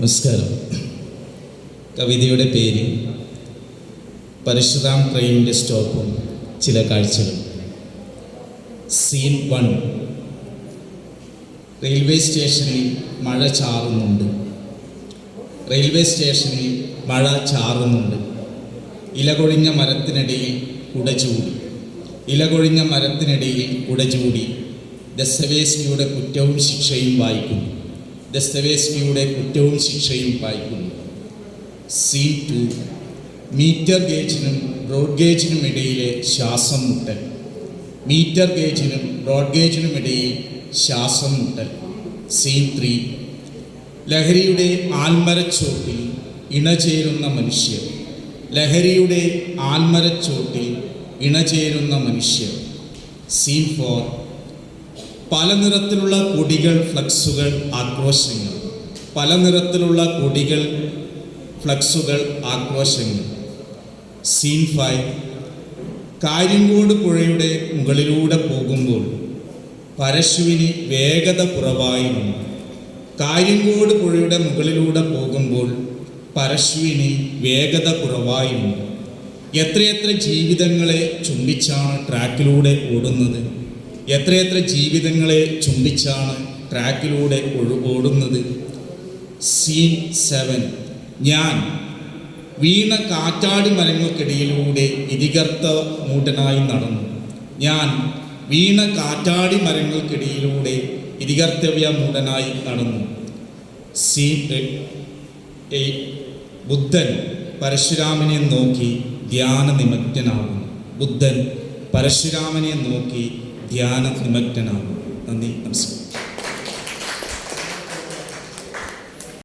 നമസ്കാരം. കവിതയുടെ പേര് പരശുറാം ട്രെയിനിന്റെ സ്റ്റോപ്പും ചില കാഴ്ചകൾ സീൻ വൺ. റെയിൽവേ സ്റ്റേഷനിൽ മഴ ചാറുന്നുണ്ട്. റെയിൽവേ സ്റ്റേഷനിൽ മഴ ചാറുന്നുണ്ട്. ഇലകൊഴിഞ്ഞ മരത്തിനിടയിൽ കുടചൂടി ഇലകൊഴിഞ്ഞ മരത്തിനിടയിൽ കുടചൂടി ദസ്തവേസ്കിയുടെ കുറ്റവും ശിക്ഷയും വായിക്കുന്നു. ദസ്തവേസ്കിയുടെ കുറ്റവും ശിക്ഷയും വായിക്കുന്നു സി ടു മീറ്റർ ഗേജിനും ബ്രോഡ് ഗേജിനും ഇടയിലെ ശ്വാസം മുട്ടൽ മീറ്റർ ഗേജിനും ബ്രോഡ് ഗേജിനും ഇടയിൽ ശ്വാസം മുട്ടൽ സി ത്രീ ലഹരിയുടെ ആൽമരച്ചോട്ടിൽ ഇണചേരുന്ന മനുഷ്യർ. ലഹരിയുടെ ആൽമരച്ചോട്ടിൽ ഇണചേരുന്ന മനുഷ്യർ. സി ഫോർ പല നിറത്തിലുള്ള കൊടികൾ ഫ്ലക്സുകൾ ആക്രോശങ്ങൾ. പല നിറത്തിലുള്ള കൊടികൾ ഫ്ലക്സുകൾ ആക്രോശങ്ങൾ. Scene five. കാര്യങ്കോട് പുഴയുടെ മുകളിലൂടെ പോകുമ്പോൾ പരശുവിന് വേഗത കുറവായിരുന്നു. കാര്യങ്കോട് പുഴയുടെ മുകളിലൂടെ പോകുമ്പോൾ പരശുവിന് വേഗത കുറവായിരുന്നു. എത്രയെത്ര ജീവിതങ്ങളെ ചുംബിച്ചാണ് ട്രാക്കിലൂടെ ഓടുന്നത്? എത്രയെത്ര ജീവിതങ്ങളെ ചുംബിച്ചാണ് ട്രാക്കിലൂടെ ഓടുന്നത് സീൻ സെവൻ. ഞാൻ വീണ കാറ്റാടി മരങ്ങൾക്കിടയിലൂടെ ഇതികർത്ത മൂട്ടനായി നടന്നു. ഞാൻ വീണ കാറ്റാടി മരങ്ങൾക്കിടയിലൂടെ ഇതികർത്തവ്യ മൂടനായി നടന്നു. എയ്റ്റ് ബുദ്ധൻ പരശുരാമനെ നോക്കി ധ്യാന നിമഗ്നനാകുന്നു ബുദ്ധൻ പരശുരാമനെ നോക്കി ധ്യാന നിമഗ്നനാകുന്നു നന്ദി നമസ്കാരം.